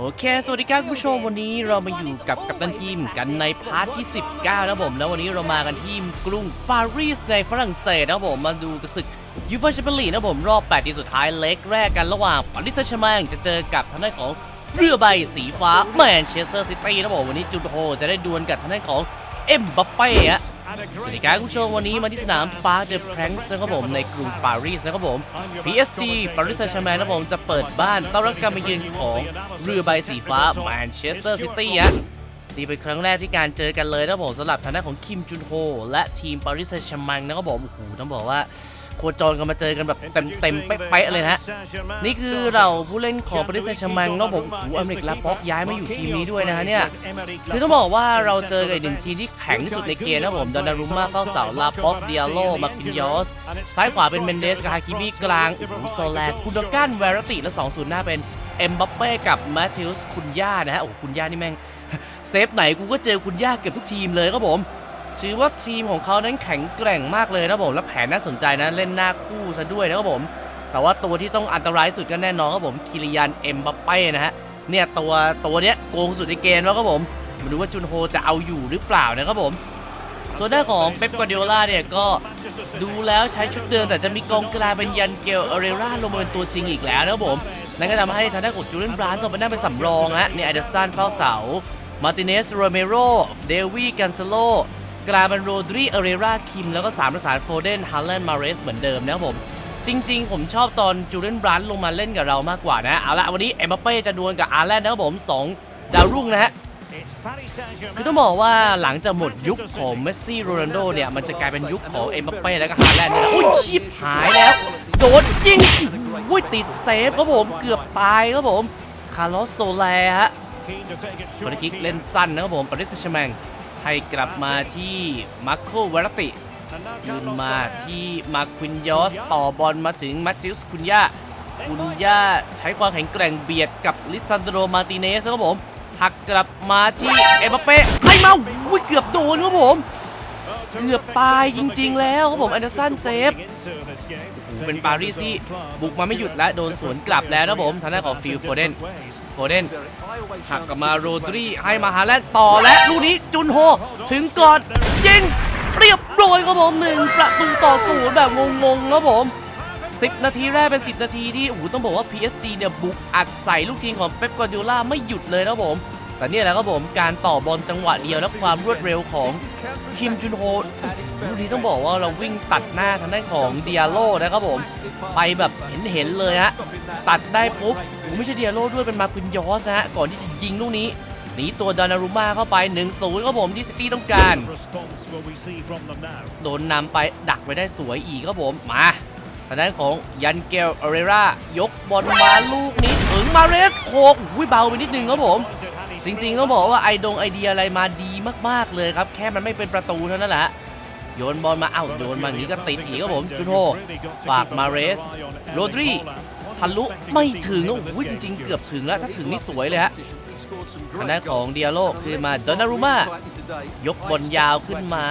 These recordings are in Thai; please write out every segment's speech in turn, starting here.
โอเค สวัสดีครับคุณผู้ชมวันนี้เรามาอยู่กับกัปตันทีมกันในพาร์ทที่ 19นะผมแล้ววันนี้เรามากันที่กรุงปารีสในฝรั่งเศสนะผมมาดูกระศึกยูฟ่าแชมเปี้ยนลีกนะผมรอบ8ทีสุดท้ายเล็กแรกกันระหว่างปารีสแซงต์แชร์แมงจะเจอกับทางด้านของเรือใบสีฟ้าแมนเชสเตอร์ซิตี้นะผมวันนี้จุดโฮจะได้ดวลกับทางด้านของเอ็มบัปเป้ฮะ สวัสดีครับคุณผู้ชมวันนี้มาที่สนามปาร์คเดอะแพรงส์นะครับผมในกรุงปารีสนะครับผม PSG ปารีสแซงต์แชร์แมนนะครับผมจะเปิดบ้านต้อนรับการมาเยือนของเรือใบสีฟ้าแมนเชสเตอร์ซิตี้ฮะนี่เป็นครั้งแรกที่การเจอกันเลยนะครับผมสำหรับทางด้านของคิมจุนโฮและทีมปารีสแซงต์แชร์แมนนะครับผมโอ้โหต้องบอกว่า โคจรกันมาเจอกันแบบเต็มๆเป๊ะๆเลยนะฮะนี่คือเราผู้เล่นของปารีสแซงต์แชร์แมงนะครับผมโอ้โหอเมริกลาป็อกย้ายมาอยู่ทีมนี้ด้วยนะฮะเนี่ยคือต้องบอกว่าเราเจอกับอีกหนึ่งทีมที่แข็งที่สุดในเกมนะครับผมดอนนารุมมาเข้าเสาลาป็อกเดียโลมาคินยอสซ้ายขวาเป็นเมนเดสกับฮาคิมิกลางโอ้โหโซแลกคุนดกันเวรติและ2 0หน้าเป็นเอ็มบัปเป้กับแมทธิวส์คุณย่านะฮะโอ้โหคุณย่านี่แม่งเซฟไหนกูก็เจอคุณย่าเกือบทุกทีมเลยครับผม ถือว่าทีมของเขานั้นแข็งแกร่งมากเลยนะผมและแผนน่าสนใจนะเล่นหน้าคู่ซะด้วยนะครับผม แต่ว่าตัวที่ต้องอันตรายสุดก็แน่นอนครับผมคิริยันเอ็มบัปเป้นะฮะเนี่ยตัวตัวเนี้ยโกงสุดในเกมแล้วครับผมมาดูว่าจุนโฮจะเอาอยู่หรือเปล่านะครับผม ส่วนด้านของเป๊ปกวาร์ดิโอลาเนี่ยก็ดูแล้วใช้ชุดเดิมแต่จะมีกองกลางเป็นยันเกลเอเรราลงมาเป็นตัวจริงอีกแล้วนะครับผมนั่นก็ทำให้ทางด้านของจูเลียนบรานต์ต้องไปนั่งเป็นสำรองฮะเนี่ยไอเดอร์สันเฝ้าเสามาร์ติเนสโรเมโรเดวี่กันเซโล กลางเป็นโรดรีเอเรราคิม แล้วก็สามประสานโฟเดนฮาร์แลนด์มาเรสเหมือนเดิมนะครับผม จริง ๆ ผมชอบตอนจูเลียนบรันลงมาเล่นกับเรามากกว่านะ เอาละวันนี้เอ็มบัปเป้จะดวลกับอาร์แลนด์นะครับผม 2 ดาวรุ่งนะฮะคือต้องบอกว่าหลังจากหมดยุคของเมสซี่โรนัลโดเนี่ย มันจะกลายเป็นยุคของเอ็มบัปเป้แล้วก็ฮาร์แลนด์นี่นะอุ้ยชิบหายแล้ว โดนยิงอุ้ยติดเซฟครับผมเกือบตายครับผมคาร์ลอสโซแลฮะฟรีคิกเล่นสั้นนะครับผมปาริสแซชร์แมง ให้กลับมาที่มาร์โคเวรติยืนมาที่มาควินยอสต่อบอลมาถึงมัตติอุสคุนยาคุนยาใช้ความแข็งแกร่งเบียดกับลิซันโดมาติเนสครับผมหักกลับมาที่เอมบัปเป้ให้มาอุ้ยเกือบโดนครับผม เกือบตายจริง ๆ แล้วครับผมแอนเดอร์สันเซฟเป็นปารีสที่บุกมาไม่หยุดและโดนสวนกลับแล้วนะครับผมทางด้านของฟิลโฟเดน ฟเดนหักกลับมาโรดรีให้มาฮาแลนด์ต่อและลูกนี้จุนโฮ ถึงก่อนยิงเรียบร้อยครับผมหนึ่งประตูต่อศูนย์แบบงงๆครับผม 10 นาทีแรกเป็น 10 นาทีที่โอ้โหต้องบอกว่า PSG เนี่ยบุกอัดใส่ลูกทีมของเป๊ปกวาร์ดิโอลาไม่หยุดเลยนะผม แต่เนี่ยแหละครับผมการต่อบอลจังหวะเดียวและความรวดเร็วของคิมจุนโฮลูกนี้ต้องบอกว่าเราวิ่งตัดหน้าทางด้านของเดียโลนะครับผม ไปแบบเห็นๆเลยฮะตัดได้ปุ๊บโอ้ไม่ใช่เดียโลด้วยเป็นมาควินยอสนะฮะก่อนที่จะยิงลูกนี้หนีตัวดานารุมาเข้าไป 1-0ครับผมที่ซิตี้ต้องการ โดนนำไปดักไปได้สวยอีกครับผมมาทางด้านของยันเกลเอเรรายกบอลมาลูกนี้ถึงมาเรสโคกอุ้ยเบาไปนิดนึงครับผม จริงๆต้องบอกว่าไอดงไอเดียอะไรมาดีมากๆเลยครับ แค่มันไม่เป็นประตูเท่านั้นแหละโยนบอลมาเอ้าโยนมาอย่างนี้ก็ติดอีกครับผมจุนโฮฝากมาเรสโรดรีทะลุไม่ถึงโอ้โหจริง ๆ เกือบถึงแล้วถ้าถึงนี่สวยเลยฮะทางด้านของเดียโลคือมาดอนนารุมายกบอลยาวขึ้นมา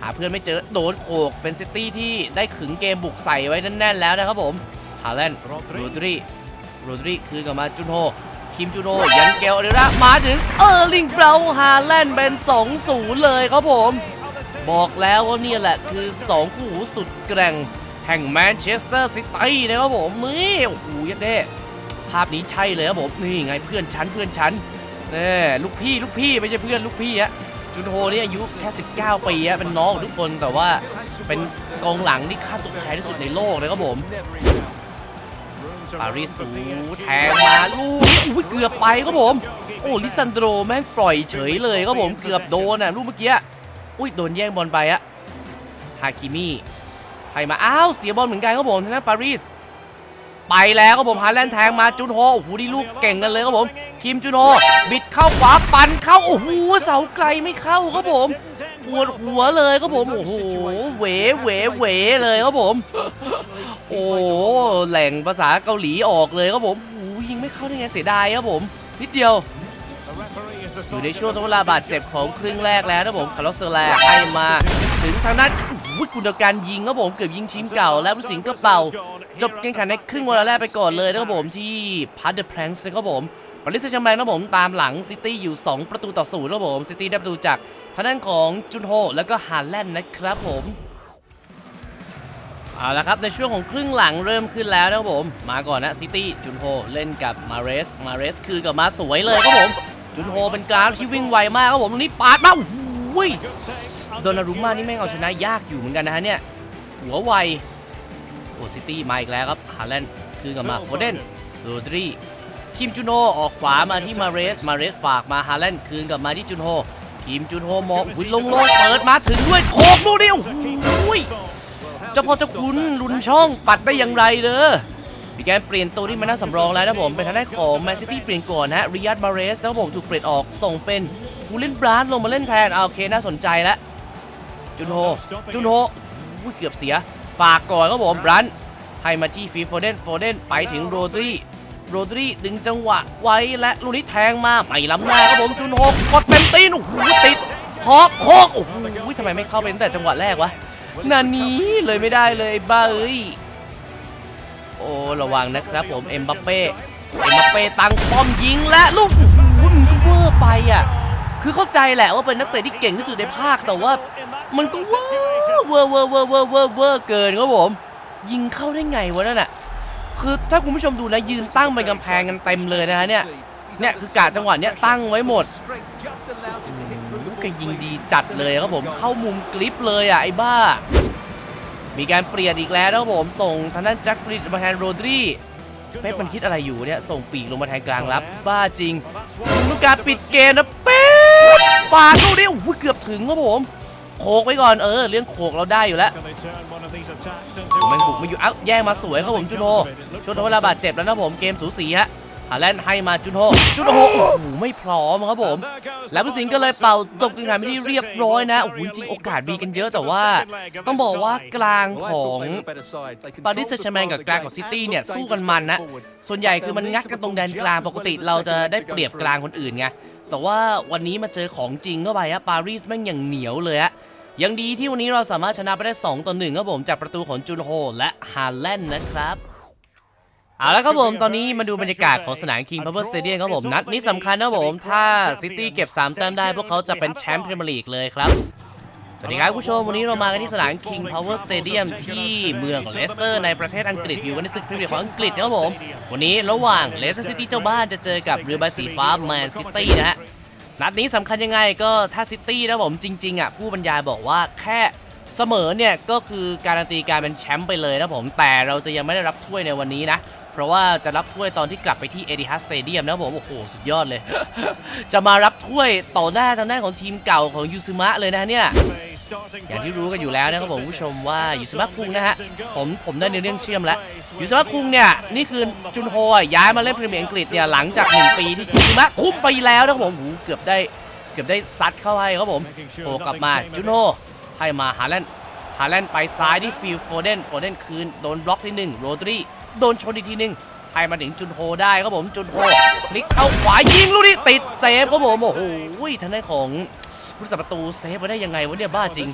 หาเพื่อนไม่เจอโดนโขกเป็นซิตี้ที่ได้ขึงเกมบุกใส่ไว้แน่นๆแล้วนะครับผมฮาแลนด์โรดรีโรดรีคืนกลับมาจุนโฮ คิมจูโนยันเกลเดระมาถึงเออร์ลิงเบราฮาแลนด์เป็น 2-0 เลยครับผม บอกแล้วว่านี่แหละคือ 2 คู่หูสุดแกร่ง แห่งแมนเชสเตอร์ซิตี้นะครับผมนี่โอ้โหยัดเด้ภาพนี้ใช่เลยครับผม นี่ไงเพื่อนชั้นเพื่อนชั้นนี่ลูกพี่ลูกพี่ไม่ใช่เพื่อนลูกพี่อะจุนโฮนี่อายุแค่ 19 ปีอะเป็นน้องของทุกคนแต่ว่าเป็นกองหลังที่ค่าตัวแพงที่สุดในโลกเลยครับผม ปารีสโอ้โหแทงมาลูกนี้อุ้ยเกือบไปครับผม โอ้ลิซันโดรแม่งปล่อยเฉยเลยครับผมเกือบโดนอะลูกเมื่อกี้อุ้ยโดนแย่งบอลไปอะฮาคิมิให้มาอ้าวเสียบอลเหมือนกันครับผมทางด้านปารีสไปแล้วครับผมฮาแลนด์แทงมาจุนโฮโอ้โหนี่ลูกเก่งกันเลยครับผมคิมจุนโฮบิดเข้าขวาปันเข้าโอ้โหเสาไกลไม่เข้าครับผม ปวดหัวเลยครับผมโอ้โหเวเวเวเลยครับผม โอ้โหแหล่งภาษาเกาหลีออกเลยครับผมโอ้ยิงไม่เข้าได้ไงเสียดายครับผมนิดเดียว อยู่ในช่วงทดเวลาบาดเจ็บของครึ่งแรกแล้วนะผมคาร์ลอสเซอร์แลให้มา ถึงทางนั้นวุฒิกุลการยิงครับผมเกือบยิงทีมเก่า แล้วผู้สิงก็เป่า จบการแข่งขันในครึ่งเวลาแรกไปก่อนเลยนะครับผมที่พาร์เดอร์แพลงส์ครับผม ปารีสแซงต์แชร์แมงนะผมตามหลังซิตี้อยู่ 2 ประตูต่อศูนย์นะผมซิตี้ได้ประตูจากทางด้านของจุนโฮแล้วก็ฮาแลนด์นะครับผมเอาละครับในช่วงของครึ่งหลังเริ่มขึ้นแล้วนะครับผม มาก่อนนะซิตี้จุนโฮเล่นกับมาเรสมาเรสคืนกลับมาสวยเลยครับผมจุนโฮเป็นกราฟที่วิ่งไวมากครับผมตรงนี้ปาดมาโอ้ยโดนารุมมานี่แม่งเอาชนะยากอยู่เหมือนกันนะฮะเนี่ยหัวไวโอซิตี้มาอีกแล้วครับฮาแลนด์คืนกลับมาโฟเดนโรดรี คิมจุนโฮออกขวามาที่มาเรส มาเรสฝากมาฮาแลนด์คืนกลับมาที่จุนโฮคิมจุนโฮมองหุ่นลงลงเปิดมาถึงด้วยโคกดูดิโอ้ยเจ้าพ่อเจ้าคุณลุนช่องปัดได้อย่างไรเด้อมีการเปลี่ยนตัวที่มานั่งสำรองแล้วนะผมเป็นทางด้านของแมนซิตี้เปลี่ยนก่อนนะริยัตมาเรสแล้วผมถูกเปลี่ยนออกส่งเป็นฮูลินบรานลงมาเล่นแทนอ่าโอเคน่าสนใจแล้วจุนโฮจุนโฮอุ้ยเกือบเสีย ฝากก่อนครับผมบรันให้มาจี้ฟีโฟเดนโฟเดนไปถึงโรดรี โรดรีดึงจังหวะไว้และลูกนี้แทงมาไม่ล้ำหน้าครับผมจุนโฮกดเต็มตีนโอ้โหติดพอกโคกโอ้โหทำไมไม่เข้าไปตั้งแต่จังหวะแรกวะนานี้เลยไม่ได้เลยบ้าเอ้ยโอ้ระวังนะครับผมเอ็มบัปเป้เอ็มบัปเป้ตั้งป้อมยิงและลูกโอ้โหมันก็เวอร์ไปอะคือเข้าใจแหละว่าเป็นนักเตะที่เก่งที่สุดในภาคแต่ว่า มันก็เวอร์เวอร์เวอร์เวอร์เวอร์เวอร์เวอร์เกินครับผม ยิงเข้าได้ไงวะนั่นน่ะ คือถ้าคุณผู้ชมดูนะยืนตั้งเป็นกำแพงกันเต็มเลยนะฮะเนี่ยเนี่ยคือกะจังหวะเนี้ยตั้งไว้หมดลูกก็ยิงดีจัดเลยครับผมเข้ามุมกริปเลยอะไอ้บ้า มีการเปลี่ยนอีกแล้วนะครับผมส่งทางด้านแจ็คกริดมาแทนโรดรีเป๊ปมันคิดอะไรอยู่เนี่ยส่งปีกลงมาแทนกลางรับ บ้าจริงต้องการปิดเกมนะเป๊ปปาดลูกนี้โอ้โหเกือบถึงครับผม โขกไว้ก่อนเออเรื่องโขกเราได้อยู่แล้วแม่งบุกมาอยู่เอ้าแย่งมาสวยครับผมจุนโฮชุดเวลาบาดเจ็บแล้วนะผมเกมสูสีฮะฮาแลนด์ให้มาจุนโฮจุนโฮโอ้โหไม่พร้อมครับผม แล้วผู้สิงก็เลยเป่าจบการแข่งขันไม่ได้เรียบร้อยนะโอ้โหจริงโอกาสมีกันเยอะแต่ว่า ต้องบอกว่ากลางของปารีสแซชแมงกับกลางของซิตี้เนี่ยสู้กันมันนะ ส่วนใหญ่คือมันงัดกันตรงแดนกลางปกติเราจะได้เปรียบกลางคนอื่นไงแต่ว่าวันนี้มาเจอของจริงเข้าไปฮะปารีสแม่งอย่างเหนียวเลยฮะ ยังดีที่วันนี้เราสามารถชนะไปได้ 2 ต่อ 1 ครับผม จากประตูของจุนโฮและฮาแลนด์นะครับเอาละครับผม ตอนนี้มาดูบรรยากาศของสนาม King Power Stadium ครับผม นัดนี้สำคัญนะผม ถ้าซิตี้เก็บ 3 แต้มได้ พวกเขาจะเป็นแชมป์พรีเมียร์ลีกเลยครับ สวัสดีครับผู้ชม วันนี้เรามากันที่สนาม King Power Stadium ที่เมืองเลสเตอร์ในประเทศอังกฤษอยู่กันในศึกพรีเมียร์ของอังกฤษนะครับผม วันนี้ระหว่างเลสเตอร์ซิตี้เจ้าบ้านจะเจอกับเรือใบสีฟ้าแมนซิตี้นะฮะ นัดนี้สำคัญยังไงก็ถ้าซิตี้นะผมจริงๆอะผู้บรรยายบอกว่าแค่เสมอเนี่ยก็คือการันตีการเป็นแชมป์ไปเลยนะผมแต่เราจะยังไม่ได้รับถ้วยในวันนี้นะ เพราะว่าจะรับถ้วยตอนที่กลับไปที่เอดิฮัสสเตเดียมนะผมโอ้โหสุดยอดเลย จะมารับถ้วยต่อหน้าทางด้านของทีมเก่าของยูซึมะเลยนะเนี่ย อย่างที่รู้กันอยู่แล้วนะครับผมผู้ชมว่ายูซึมะคุงนะฮะผมผมได้ในเรื่องเชื่อมแล้วยูซึมะคุงเนี่ยนี่คือจุนโฮอะย้ายมาเล่นพรีเมียร์อังกฤษเนี่ยหลังจากหนึ่งปีที่ยูซึมะคุ้มไปแล้วนะครับผมโอ้โหเกือบได้เกือบได้ซัดเข้าให้ครับผมโผล่กลับมาจุนโฮให้มาฮาแลนด์ฮาแลนด์ไปซ้ายที่ฟิลโฟเดนโฟเดนคืนโดนบล็อกที่หนึ่งโรดรีโดนชนอีกทีหนึ่งให้มาถึงจุนโฮได้ครับผมจุนโฮพลิกเข้าขวายิงลูกนี้ติดเซฟครับผมโอ้โหทางด้านของ ผู้รักษาประตูเซฟมาได้ยังไงวะเนี่ยบ้าจริง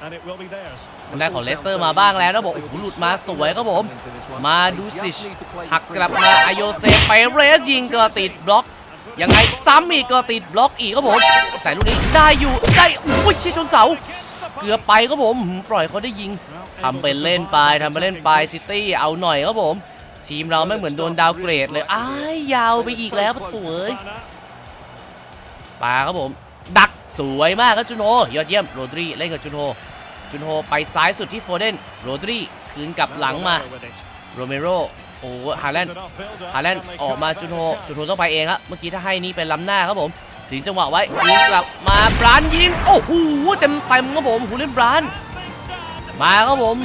ทางด้านของเลสเตอร์มาบ้างแล้วนะบอกโอ้โหหลุดมาสวยครับผม มาดูสิชหักกลับมาอโยเซฟไปเรสยิงก็ติดบล็อกยังไงซ้ำอีกก็ติดบล็อกอีกครับผม แต่ลูกนี้ได้อยู่ได้อุ้ยเชี่ยชนเสา เกือบไปครับผมหืมปล่อยเขาได้ยิงทำเป็นเล่นไปทำเป็นเล่นไปซิตี้เอาหน่อยครับผม ทีมเราไม่เหมือนโดนดาวเกรดเลยอ้ายยาวไปอีกแล้วปะโถ่เอ้ยปาครับผม ดัก สวยมากครับจุนโฮยอดเยี่ยมโรดรีเล่นกับจุนโฮจุนโฮไปซ้ายสุดที่โฟเดนโรดรีคืนกลับหลังมาโรเมโรโอ้ฮาแลนด์ฮาแลนด์ออกมาจุนโฮจุนโฮต้องไปเองครับเมื่อกี้ถ้าให้นี่เป็นล้ำหน้าครับผม ถึงจังหวะไว้ยิงกลับมาบรานยิง โอ้โหเต็มเต็มครับผมหูเล่นบรานมาครับผม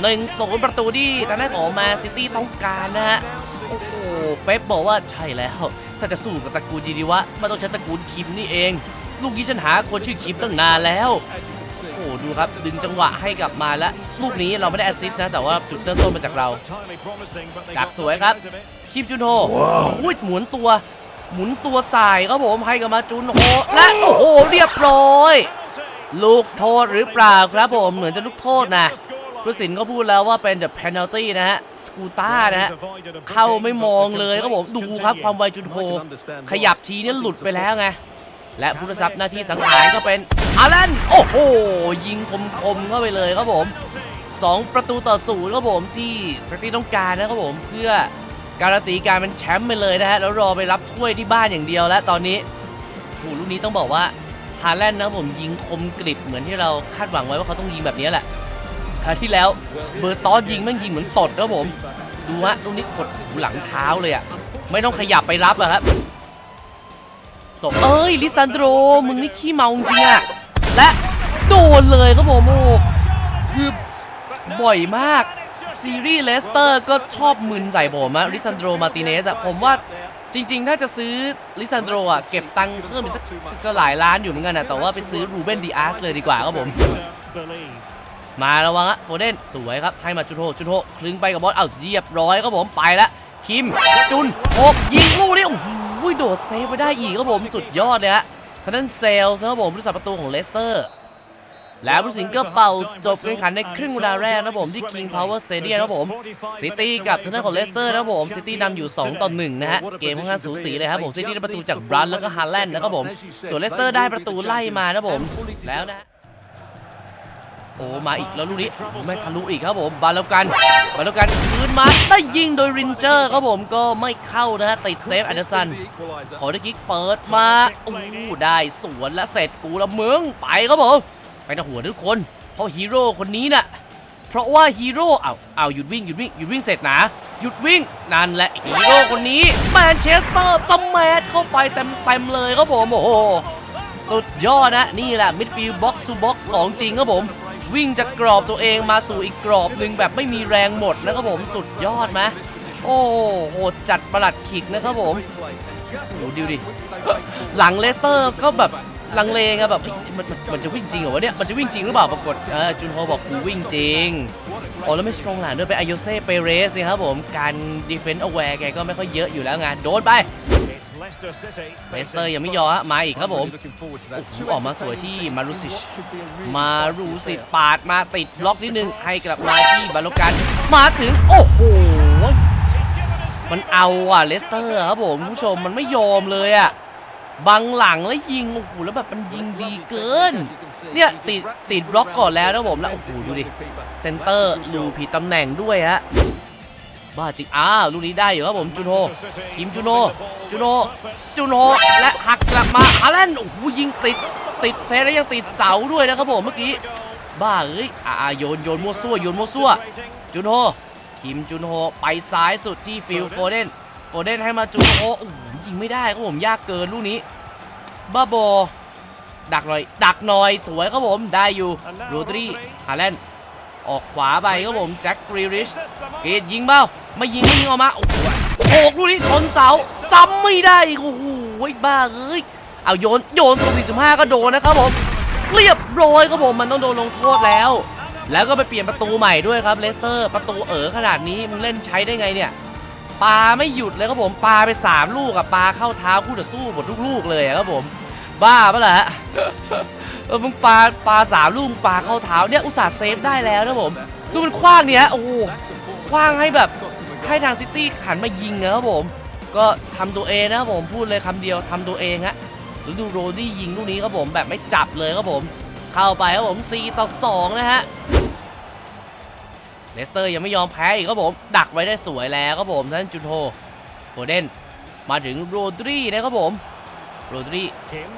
หนึ่งศูนย์ประตูที่ทางด้านของมนซิตี้ต้องการนะฮะโอ้โหเป๊ปบอกว่าใช่แล้ว ถ้าจะสู้กับตระกูลยีดีวะมันต้องใช้ตระกูลคิมนี่เอง ลูกนี้ฉันหาคนชื่อคิมตั้งนานแล้ว โอ้ดูครับ ดึงจังหวะให้กลับมาแล้วลูกนี้เราไม่ได้แอสซิสต์นะ แต่ว่าจุดเริ่มต้นมาจากเราดักสวยครับคิมจุนโฮอุ้ยหมุนตัว หมุนตัวสายครับผมให้กับมาจุนโฮและโอ้โหเรียบร้อย ลูกโทษหรือเปล่าครับผมเหมือนจะลูกโทษนะผู้สินก็พูดแล้วว่าเป็น the penalty นะฮะ สกูต้านะฮะ เข้าไม่มองเลยครับผม ดูครับความไวจุนโฮ ขยับทีนี่หลุดไปแล้วไง และผู้รักษาหน้าที่สังหารก็เป็นอารันโอ้โหยิงคมๆเข้าไปเลยครับผม 2 ประตูต่อศูนย์ครับผมที่สตีต้องการนะครับผมเพื่อการันตีการเป็นแชมป์ไปเลยนะฮะแล้วรอไปรับถ้วยที่บ้านอย่างเดียวแล้วตอนนี้โอ้ลูกนี้ต้องบอกว่าฮาแลนด์นะครับผมยิงคมกริบเหมือนที่เราคาดหวังไว้ว่าเขาต้องยิงแบบนี้แหละคราวที่แล้วเบอร์ตอนยิงแม่งยิงเหมือนตดครับผม ดูฮะลูกนี้กดหลังเท้าเลยอะไม่ต้องขยับไปรับอะครับ ส่ง เอ้ยลิซันโดรมึงนี่ขี้เมาจริงอะและโดนเลยครับผมโอ้คือบ่อยมาก ซีรีส์เลสเตอร์ก็ชอบมึนใส่ผมอะลิซันโดรมาติเนสอะผมว่าจริงๆ ถ้าจะซื้อลิซันโดรอะเก็บตังค์เพิ่มอีกสักก็หลายล้านอยู่เหมือนกันนะแต่ว่าไปซื้อรูเบนดีอาร์สเลยดีกว่าครับผม มาระวังอะโฟเดนสวยครับ ให้มาจุนโฮจุนโฮคลึงไปกับบอสเอาเรียบร้อยครับผมไปละคิมจุนโฮยิงลูกนี้โอ้โห อุ้ยโดดเซฟไปได้อีกครับผมสุดยอดเลยฮะทางด้นเซลส์ครับผมผู้รักษาประตูของเลสเตอร์ แล้วผู้สิงก็เป่าจบการแข่งขันในครึ่งเวลาแรกนะผมที่ King Power Stadium นะผมซิตี้กับทางด้นของเลสเตอร์นะผมซิตี้นำอยู่ 2 ต่อ 1 นะฮะ เกมค่อนข้างสูสีเลยครับผมซิตี้ได้ประตูจากบรันแล้วก็ฮาร์แลนด์นะครับผมส่วนเลสเตอร์ได้ประตูไล่มานะผมแล้วนะ โอ้มาอีกแล้วลูกนี้ไม่ทะลุอีกครับผมบาลแล้วกันบาลแล้วกันคืนมาได้ยิงโดยรินเจอร์ครับผมก็ไม่เข้านะฮะติดเซฟแอนเดอร์สันขอได้กิกเปิดมาโอ้ได้สวนและเสร็จกูละเมึงไปครับผมไปนะหัวทุกคน เพราะฮีโร่คนนี้น่ะเพราะว่าฮีโร่เอาเอาหยุดวิ่งหยุดวิ่งหยุดวิ่งเสร็จนะหยุดวิ่งนั่นแหละฮีโร่คนนี้แมนเชสเตอร์สแมทเข้าไปเต็มเต็มเลยครับผมโอ้สุดยอดนะนี่แหละมิดฟิลด์บ็อกซ์ทูบ็อกซ์ของจริงครับผม วิ่งจากกรอบตัวเองมาสู่อีกกรอบหนึ่งแบบไม่มีแรงหมดนะครับผมสุดยอดไหมโอ้โหจัดประหลัดขิกนะครับผมโอ้โหดูดิหลังเลสเตอร์ก็แบบลังเลไงแบบมันมันจะวิ่งจริงเหรอวะเนี่ยมันจะวิ่งจริงหรือเปล่าปรากฏจุนโฮบอกกูวิ่งจริงโอ้แล้วไม่สตรองหลานด้วยไปนอายเซ่เปเรสสิครับผมการดีเฟนต์เอาแวร์แกก็ไม่ค่อยเยอะอยู่แล้วไงโดนไป เลสเตอร์ยังไม่ยอมฮะมาอีกครับผมโอ้โหออกมาสวยที่มารุสิชมารูสิปาดมาติดบล็อกนิดนึงให้กลับมาที่บาโลกันมาถึงโอ้โหมันเอาอะเลสเตอร์ครับผมคุณผู้ชมมันไม่ยอมเลยอะบังหลังแล้วยิงโอ้โหแล้วแบบมันยิงดีเกิน เนี่ยติดติดบล็อกก่อนแล้วนะผมแล้วโอ้โหดูดิเซนเตอร์ลูผิดตำแหน่งด้วยฮะ บ้าจริงอ้าวลูกนี้ได้อยู่ครับผมจุนโฮทีมจุนโฮจุนโฮจุนโฮและหักกลับมาฮาแลนด์โอ้โหยิงติดติดเซฟแล้วยังติดเสาด้วยนะครับผมเมื่อกี้บ้าเอ้ยอ่าโยนโยนมั่วซั่วโยนมั่วซั่วจุนโฮคิมจุนโฮไปซ้ายสุดที่ฟิลโฟเดนโฟเดนให้มาจุนโฮโอ้โหยิงไม่ได้ครับผมยากเกินลูกนี้บ้าบอดักหน่อย ดักหน่อยสวยครับผมได้อยู่โรดรีฮาแลนด์ ออกขวาไปครับผมแจ็คกรีริชเกตยิงเบ้าไม่ยิงไม่ยิงออกมาโอ้โหโฉกลูกนี้ชนเสาซ้ำไม่ได้โอ้โหบ้าเอ้ยเอาโยนโยนตรง45 ก็โดนนะครับผมเรียบร้อยครับผมมันต้องโดนลงโทษแล้ว แล้วก็ไปเปลี่ยนประตูใหม่ด้วยครับเลสเตอร์ประตูเอ๋อขนาดนี้มึงเล่นใช้ได้ไงเนี่ยปาไม่หยุดเลยครับผมปาไป 3 ลูกอะปาเข้าเท้าคู่ต่อสู้หมดทุกลูกเลยครับผม บ้าปะล่ะฮะ เออมึงปาปาสามลูกมึงปาเข้าเท้าเนี่ยอุตส่าห์เซฟได้แล้วนะผมดูมันคว้างเนี่ยโอ้โหคว้างให้แบบให้ทางซิตี้ขันมายิงนะครับผม ก็ทำตัวเองนะครับผมพูดเลยคำเดียวทำตัวเองฮะแล้วดูโรดี้ยิงลูกนี้ครับผมแบบไม่จับเลยครับผม เข้าไปครับผม4ต่อ2นะฮะเลสเตอร์ยังไม่ยอมแพ้อีกครับผม ดักไว้ได้สวยแล้วครับผมท่านจุนโฮโฟเดนมาถึงโรดรีนะครับผมโรดรี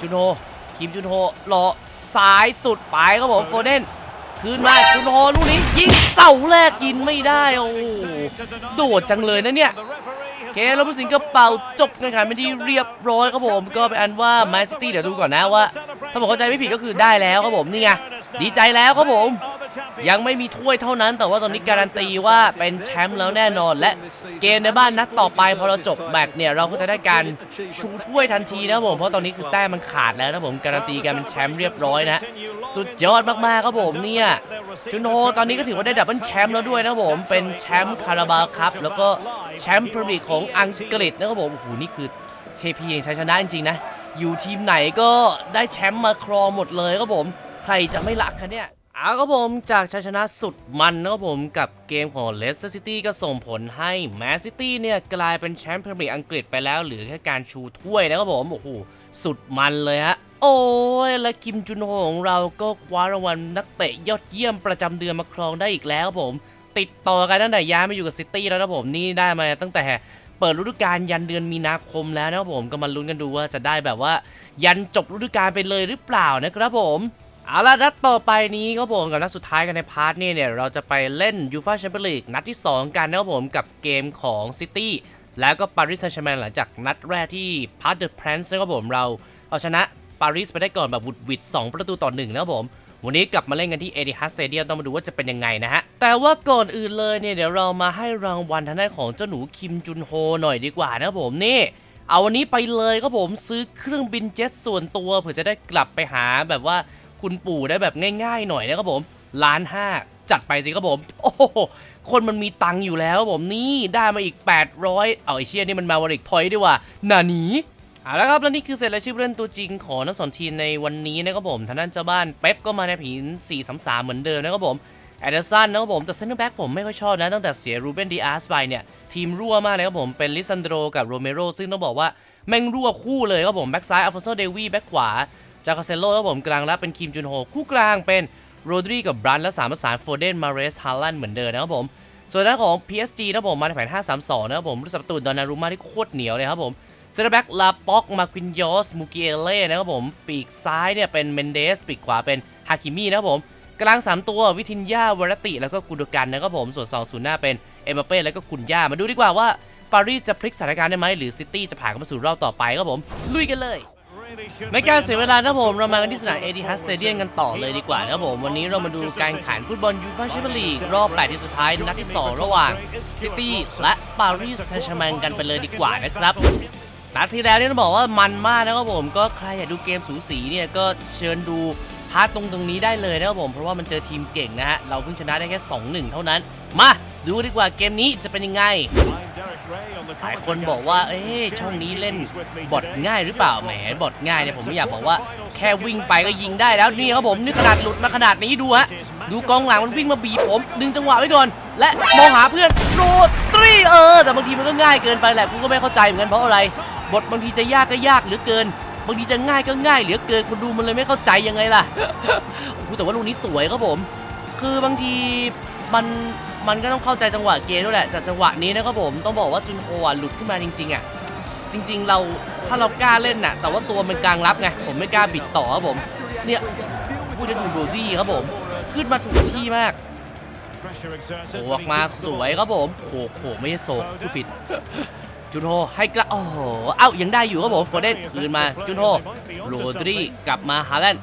จุนโฮ คิมจุนโฮรอซ้ายสุดไปครับผมโฟเดนคืนมาจุนโฮลูกนี้ยิงเสาแรกยินไม่ได้โอ้โหโดดจังเลยนะเนี่ยโอเคแล้วผู้สิงห์ก็เป่าจบการแข่งขันเป็นที่เรียบร้อยครับผม ก็เป็นอันว่าแมนซิตี้เดี๋ยวดูก่อนนะว่า ถ้าผมเข้าใจไม่ผิดก็คือได้แล้วครับผมนี่ไงดีใจแล้วครับผม ยังไม่มีถ้วยเท่านั้น แต่ว่าตอนนี้การันตีว่าเป็นแชมป์แล้วแน่นอน และเกมในบ้านนัดต่อไปพอเราจบแมตช์เนี่ยเราก็จะได้การชูถ้วยทันทีนะผมเพราะตอนนี้คือแต้มมันขาดแล้วนะผมการันตีการเป็นแชมป์เรียบร้อยนะสุดยอดมากๆครับผมเนี่ยจุนโฮตอนนี้ก็ถือว่าได้ดับเบิลแชมป์แล้วด้วยนะผมเป็นแชมป์คาราบาวครับแล้วก็แชมป์พรีเมียร์ลีกของอังกฤษนะครับผมโอ้โหนี่คือเทพียังใช้ชนะจริงๆนะอยู่ทีมไหนก็ได้แชมป์มาครองหมดเลยครับผม ใครจะไม่รักคะเนี่ย เอาครับผมจากชัยชนะสุดมันนะครับผมกับเกมของ Leicester City ก็ส่งผลให้ Man City เนี่ยกลายเป็นแชมป์พรีเมียร์อังกฤษไปแล้วเหลือแค่การชูถ้วยนะครับผม โอ้โห สุดมันเลยฮะ โอ้ย และคิมจุนโฮของเราก็คว้ารางวัลนักเตะยอดเยี่ยมประจำเดือนมาครองได้อีกแล้วครับผม ติดต่อกันตั้งแต่ย้ายมาอยู่กับซิตี้แล้วนะผมนี่ได้มาตั้งแต่เปิดฤดูกาลยันเดือนมีนาคมแล้วนะครับผมก็มาลุ้นกันดูว่าจะได้แบบว่า ยันจบฤดูกาลไปเลยหรือเปล่านะครับผม เอาล่ะนัดต่อไปนี้ครับผมกับนัดสุดท้ายกันในพาร์ทนี้เนี่ย เราจะไปเล่นยูฟ a าแชมเปี้ยนลีกนัดที่ 2 กันนะครับผมกับเกมของซิตี้แล้วก็ปารีสแซงต์แชร์แมงหลังจากนัดแรกที่พาร์ทเดอะแพรนส์นะครับผมเราเอาชนะปารีสไปได้ก่อนแบบวุดวิด2ประตูต่อ1นะครับผม วันนี้กลับมาเล่นกันที่เอ i ิฮัสสเตเดียมต้องมาดูว่าจะเป็นยังไงนะฮะ แต่ว่าก่อนอื่นเลยเนี่ย เดี๋ยวเรามาให้รางวัลทางด้านของเจ้าหนูคิมจุนโฮหน่อยดีกว่านะครับผมนี่เอาวันนี้ไปเลยครับผมซื้อเครื่องบินเจ็ตส่วนตัวเผื่อจะได้กลับไปหาแบบว่า คุณปู่ได้แบบง่ายๆหน่อยนะครับผมล้านห้าจัดไปสิครับผม โอ้โห คนมันมีตังค์อยู่แล้วครับผมนี่ได้มาอีก 800 เอาไอเชียนี่มันมาวอริกพอยต์ดีกว่าหนาหนีเอาละครับ และนี่คือเสร็จแล้วชื่อเล่นตัวจริงของนักสอนทีมในวันนี้นะครับผมทางด้านเจ้าบ้านเป๊ปก็มาในผี4-3-3 เหมือนเดิมนะครับผมแอดเดอร์สันนะครับผม แต่เซนเตอร์แบ็กผมไม่ค่อยชอบนะ ตั้งแต่เสียรูเบนดีอาร์สไปเนี่ย ทีมรั่วมากเลยครับผมเป็นลิซันโดรกับโรเมโรซึ่งต้องบอกว่าแม่งรั่วคู่เลยครับผมแบ็กซ้ายอัลฟอนโซเดวีแบ็กขวา จาคาเซโลครับผมกลางรับเป็นคิมจุนโฮ คู่กลางเป็นโรดรีกับบรันและสามประสานโฟเดนมาเรสฮาลันเหมือนเดิมนะครับผม ส่วนด้านของ PSG นะผมมาในแผน 5-3-2 นะครับผมรู้สับตูนดอนนารุมาที่โคตรเหนียวเลยครับผมเซนเตอร์แบ็กลาป็อกมาควินยอสมูกิเอเล่นะครับผม ปีกซ้ายเนี่ยเป็นเมนเดส ปีกขวาเป็นฮาคิมี่นะครับผม กลาง 3 ตัววิทินยาวรติ แล้วก็กุดกันนะครับผม ส่วน2ศูนย์หน้าเป็นเอ็มบัปเป้แล้วก็คุนย่ามาดูดีกว่าว่าปารีสจะพลิกสถานการณ์ได้ไหมหรือซิตี้จะผ่านเข้ามาสู่รอบต่อไปครับผม ลุยกันเลย ไม่การเสียเวลานะผมเรามากันที่สนามเอ i ิฮัสเตเดียมกันต่อเลยดีกว่านะครับผม วันนี้เรามาดูการแข่งขันฟุตบอลยูฟ่าแชมเปี้ยนลีกรอบ 8 ทีมสุดท้าย นัดที่ 2 ระหว่างซิตี้และปารีสแซงต์แชร์แมงกันไปเลยดีกว่านะครับนัดที่แล้วเนี่ยต้องบอกว่ามันมากนะครับผมก็ใครอยากดูเกมสูสีเนี่ยก็เชิญดูพาร์ทตรงตรงนี้ได้เลยนะครับผมเพราะว่ามันเจอทีมเก่งนะฮะเราเพิ่งชนะได้แค่ 2-1 เท่านั้น มาดูดีกว่าเกมนี้จะเป็นยังไง หลายคนบอกว่า เอ๊ะช่องนี้เล่นบอทง่ายหรือเปล่า แหมบอทง่ายเนี่ยผมไม่อยากบอกว่าแค่วิ่งไปก็ยิงได้แล้วนี่ครับผมนี่ขนาดหลุดมาขนาดนี้ดูฮะ ดูกองหลังมันวิ่งมาบีบผม ดึงจังหวะไว้ก่อน และมองหาเพื่อนโรตรีเออ แต่บางทีมันก็ง่ายเกินไปแหละกูก็ไม่เข้าใจเหมือนกันเพราะอะไร บทบางทีจะยากก็ยากเหลือเกินบางทีจะง่ายก็ง่ายเหลือเกินคนดูมันเลยไม่เข้าใจยังไงล่ะโอ้แต่ว่าลูกนี้สวยครับผม คือบางทีมัน มันก็ต้องเข้าใจจังหวะเกมด้วยแหละแต่จังหวะนี้นะครับผมต้องบอกว่าจุนโฮอะหลุดขึ้นมาจริง ๆอะจริง ๆ เราถ้าเรากล้าเล่นน่ะ แต่ว่าตัวมันกลางรับไงผมไม่กล้าบิดต่อครับผม เนี่ยพูดจะดูโรดี้ครับผม ขึ้นมาถูกที่มากโขออกมาสวยครับผมโขกโขกไม่ใช่โศกผู้ผิด จุนโฮให้กระโอ้โหเอ้ายังได้อยู่ครับผมโฟเดนคืนมาจุนโฮโรดรีกลับมาฮาแลนด์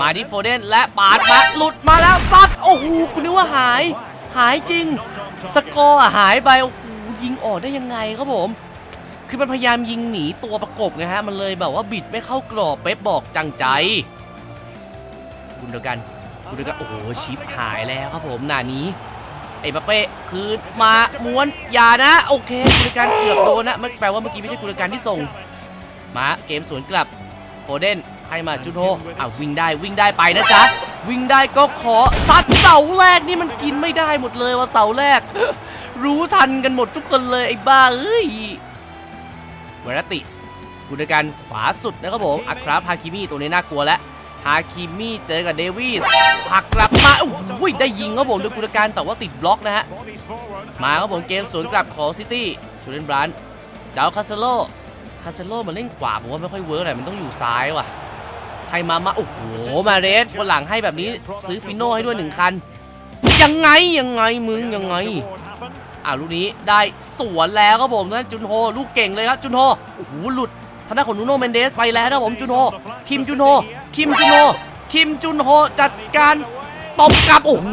มาที่โฟเดนและปาดมาหลุดมาแล้วซัดโอ้โหกูนึกว่าหาย หายจริง สกอร์หายไปโอ้โหยิงออกได้ยังไงครับผม คือมันพยายามยิงหนีตัวประกบไงฮะ มันเลยแบบว่าบิดไม่เข้ากรอบเป๊ปบอกจังใจคุณเดียวกันคุณเดียวกันโอ้โหชิปหายแล้วครับผมหน้านี้ไอ้ปาเป้คือมาม้วนอย่านะโอเคกุลการเกือบโดนนะมันแปลว่าเมื่อกี้ไม่ใช่กุลการที่ส่ง มาเกมสวนกลับโฟเดน ให้มาจุนโฮอะวิ่งได้วิ่งได้ไปนะจ๊ะ วิ่งได้ก็ขอซัดเสาแรกนี่มันกินไม่ได้หมดเลยว่าเสาแรก รู้ทันกันหมดทุกคนเลยไอ้บ้าเอ้ยเวรติกุลการขวาสุดนะครับผมอัคราฮาคิมิตัวนี้น่ากลัวแล้วฮาคิมิเจอกับเดวิสผลักกลับมาโอ้ยได้ยิงครับผมโดยกุลการแต่ว่าติดบล็อกนะฮะ มาครับผมเกมสวนกลับของซิตี้จูเลนบรันเจ้าคาเซโลคาเซโลมันเล่นขวาผมว่าไม่ค่อยเวิร์กเลยมันต้องอยู่ซ้ายว่ะ ให้มามาโอ้โหมาเรสวันหลังให้แบบนี้ซื้อฟิโน่ให้ด้วยหนึ่งคัน ยังไงยังไงมึงยังไงอ่าลูกนี้ได้สวนแล้วครับผมท่านจุนโฮลูกเก่งเลยครับจุนโฮโอ้โหหลุดทางด้านของนูโนเมนเดสไปแล้วนะครับผมจุนโฮคิมจุนโฮคิมจุนโฮคิมจุนโฮจัดการตบกลับโอ้โห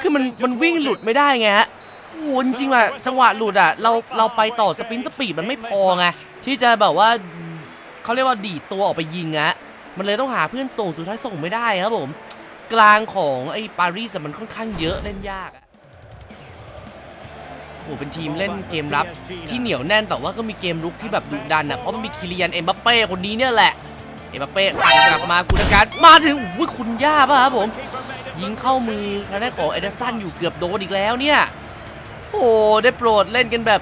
คือมันมันวิ่งหลุดไม่ได้ไงฮะโอ้จริงๆอะจังหวะหลุดอะเราเราไปต่อสปินสปีดมันไม่พอไงที่จะแบบว่า เขาเรียกว่าดีดตัวออกไปยิงอะมันเลยต้องหาเพื่อนส่งสุดท้ายส่งไม่ได้ครับผม กลางของไอ้ปารีสมันค่อนข้างเยอะเล่นยากอะโอ้เป็นทีมเล่นเกมรับที่เหนียวแน่นแต่ว่าก็มีเกมลุกที่แบบดุดันอะเพราะมันมีคิริยันเอ็มบัปเป้คนนี้เนี่ยแหละเอ็มบัปเป้ตัดกลับมากุณการมาถึงอุ้ยคุณย่าป่ะครับผม ยิงเข้ามือทางด้านของเอเดอร์สันอยู่เกือบโดนอีกแล้วเนี่ยโอ้ได้โปรดเล่นกันแบบ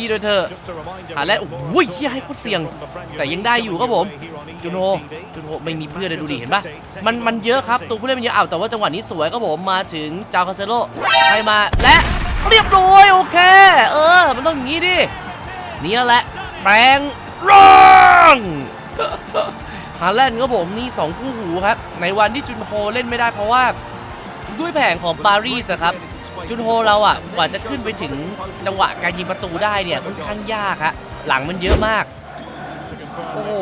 ดีๆโดยเธอะหาและโอ้ยเชี่ยให้โคตรเสี่ยง แต่ยังได้อยู่ครับผมจุนโฮจุนโฮไม่มีเพื่อนเลยดูดิเห็นปะมันมันเยอะครับตัวผู้เล่นมันเยอะเอาแต่ว่าจังหวะนี้สวยครับผมมาถึงจาวคาเซโลให้มาและเรียบร้อยโอเค เออ มันต้องอย่างนี้ดินี่แหละแปลงร่างฮาแลนด์ครับผมนี่ 2 คู่หูครับ ในวันที่จุนโฮเล่นไม่ได้เพราะว่า ด้วยแผงของปารีสอะครับ จุนโฮเราอะกว่าจะขึ้นไปถึงจังหวะการยิงประตูได้เนี่ยค่อนข้างยากฮะหลังมันเยอะมาก โอ้โห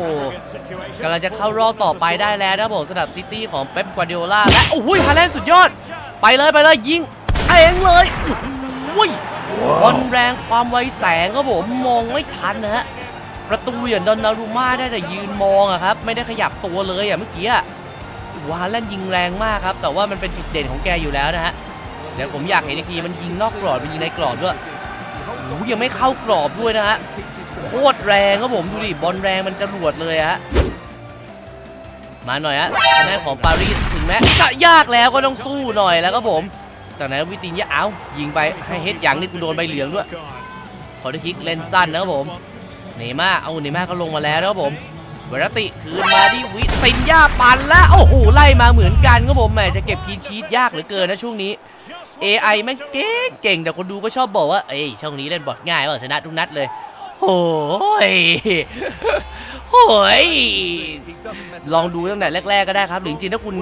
กำลังจะเข้ารอบต่อไปได้แล้วนะผมสำหรับซิตี้ของเป๊ปกวาร์ดิโอลาและโอ้ยฮาแลนด์สุดยอด ไปเลยไปเลยยิงเองเลยโอ้ยบอลแรงความไวแสงครับผมมองไม่ทันนะฮะประตูอย่างดอนนารูมาได้แต่ยืนมองอะครับไม่ได้ขยับตัวเลยอะเมื่อกี้อะวาแลนยิงแรงมากครับ แต่ว่ามันเป็นจุดเด่นของแกอยู่แล้วนะฮะ เดี๋ยวผมอยากเห็นอีกทีมันยิงนอกกรอบมันยิงในกรอบด้วยโอ้โหยังไม่เข้ากรอบด้วยนะฮะโคตรแรงครับผมดูดิบอลแรงมันจรวดเลยฮะมาหน่อยฮะทางด้านของปารีสถึงแม้จะยากแล้วก็ต้องสู้หน่อยแล้วครับผม จากนั้นวิตินยะเอายิงไปให้เฮ็ดย่างนี่กูโดนใบเหลืองด้วยขอได้คิกเล่นสั้นนะครับผมเนม่าเอาเนม่าก็ลงมาแล้วนะครับผมเวรติคืนมาที่วิตินยาปันแล้วโอ้โหไล่มาเหมือนกันครับผมแหมจะเก็บคีนชีตยากเหลือเกินนะช่วงนี้ AI แม่งเก่งเก่งแต่คนดูก็ชอบบอกว่าเอ้ยช่องนี้เล่นบอทง่ายว่าชนะทุกนัดเลยโอ้ยโอ้ยลองดูตั้งแต่แรก ๆ ก็ได้ครับหรือจริงๆถ้าคุณ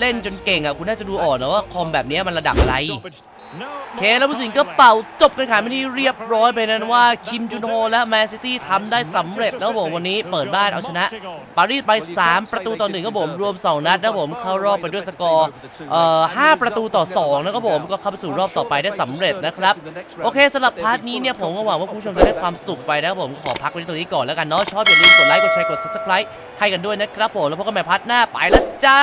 เล่นจนเก่งอะคุณน่าจะดูออกนะว่าคอมแบบนี้มันระดับอะไร เคแล้วผู้สินก็เป่าจบการแข่งขันไปที่เรียบร้อยไปนั้นว่า คิมจุนโฮและแมนซิตี้ทำได้สำเร็จแล้วผมวันนี้เปิดบ้านเอาชนะ ปารีสไป 3 ประตูต่อหนึ่งครับผมรวม 2 นัดนะครับผมเข้ารอบไปด้วยสกอร์เอ่อ5ประตูต่อ2นะครับผมก็เข้าไปสู่รอบต่อไปได้สำเร็จนะครับ โอเคสำหรับพาร์ทนี้เนี่ยผมก็หวังว่าคุณผู้ชมจะได้ความสุขไปนะครับผมขอพักไว้ที่ตรงนี้ก่อนแล้วกันเนาะชอบอย่าลืมกดไลค์กดแชร์กด subscribe ให้กันด้วยนะครับผมแล้วพบกันใหม่พาร์ทหน้าไปแล้วจ้า